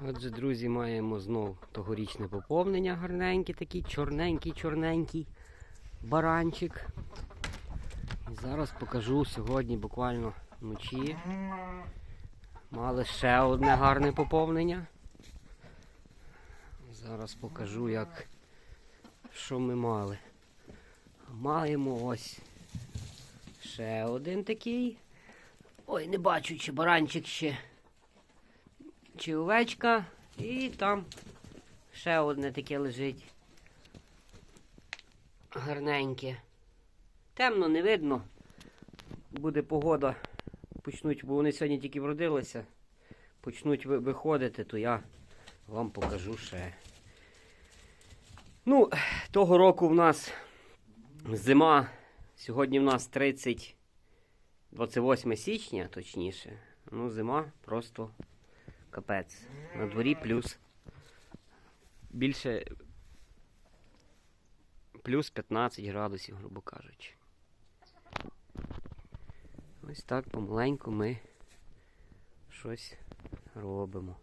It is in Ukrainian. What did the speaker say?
Отже, друзі, маємо знов тогорічне поповнення гарненький, такий чорненький, чорненький баранчик. І зараз покажу сьогодні буквально вночі. Мали ще одне гарне поповнення. Зараз покажу, як що ми мали. Маємо ось ще один такий. Ой, не бачу, чи баранчик ще чи овечка, і там ще одне таке лежить. Гарненьке. Темно, не видно. Буде погода. Почнуть, бо вони сьогодні тільки вродилися. Почнуть виходити, то я вам покажу ще. Ну, того року в нас зима. Сьогодні в нас 30, 28 січня, точніше. Ну, зима просто Капець. На дворі плюс. Більше. Плюс 15 градусів, грубо кажучи. Ось так помаленьку ми щось робимо.